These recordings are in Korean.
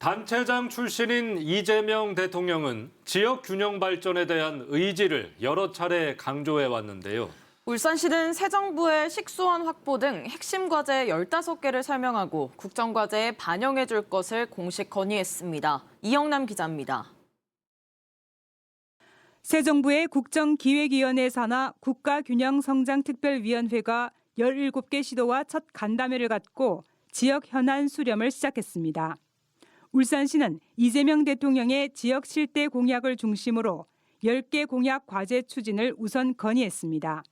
단체장 출신인 이재명 대통령은 지역 균형 발전에 대한 의지를 여러 차례 강조해 왔는데요. 울산시는 새 정부의 식수원 확보 등 핵심 과제 15개를 설명하고 국정과제에 반영해 줄 것을 공식 건의했습니다. 이영남 기자입니다. 새 정부의 국정기획위원회 산하 국가균형성장특별위원회가 17개 시도와 첫 간담회를 갖고 지역 현안 수렴을 시작했습니다. 울산시는 이재명 대통령의 지역 실대 공약을 중심으로 10개 공약 과제 추진을 우선 건의했습니다.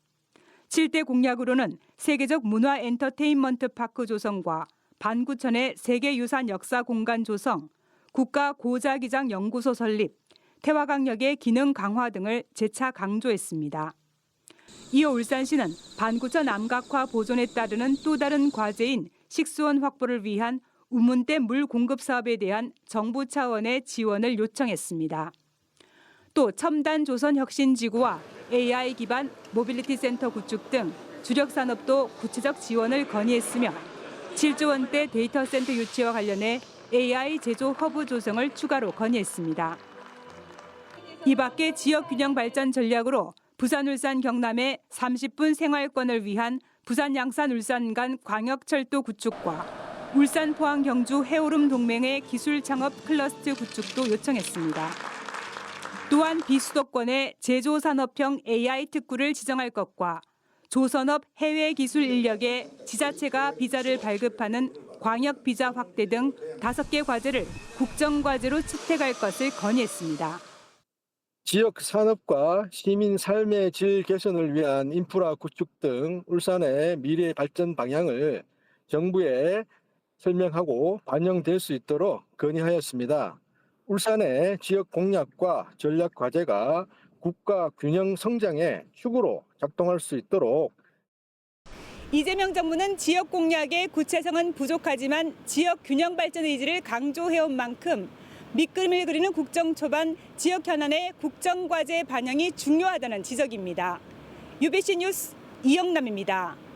7대 공약으로는 세계적 문화 엔터테인먼트 파크 조성과 반구천의 세계유산 역사 공간 조성, 국가 고자기장 연구소 설립, 태화강역의 기능 강화 등을 재차 강조했습니다. 이어 울산시는 반구천 암각화 보존에 따르는 또 다른 과제인 식수원 확보를 위한 우문대 물 공급 사업에 대한 정부 차원의 지원을 요청했습니다. 또 첨단 조선 혁신 지구와 AI 기반 모빌리티 센터 구축 등 주력 산업도 구체적 지원을 건의했으며 7조 원대 데이터 센터 유치와 관련해 AI 제조 허브 조성을 추가로 건의했습니다. 이 밖에 지역 균형 발전 전략으로 부산 울산 경남의 30분 생활권을 위한 부산 양산 울산 간 광역철도 구축과 울산 포항 경주 해오름 동맹의 기술 창업 클러스터 구축도 요청했습니다. 또한 비수도권의 제조산업형 AI 특구를 지정할 것과 조선업 해외 기술 인력의 지자체가 비자를 발급하는 광역 비자 확대 등 다섯 개 과제를 국정 과제로 채택할 것을 건의했습니다. 지역 산업과 시민 삶의 질 개선을 위한 인프라 구축 등 울산의 미래 발전 방향을 정부에 설명하고 반영될 수 있도록 건의하였습니다. 울산의 지역 공약과 전략 과제가 국가 균형 성장의 축으로 작동할 수 있도록 이재명 정부는 지역 공약의 구체성은 부족하지만 지역 균형 발전 의지를 강조해온 만큼 밑그림을 그리는 국정 초반 지역 현안의 국정 과제 반영이 중요하다는 지적입니다. UBC 뉴스 이영남입니다.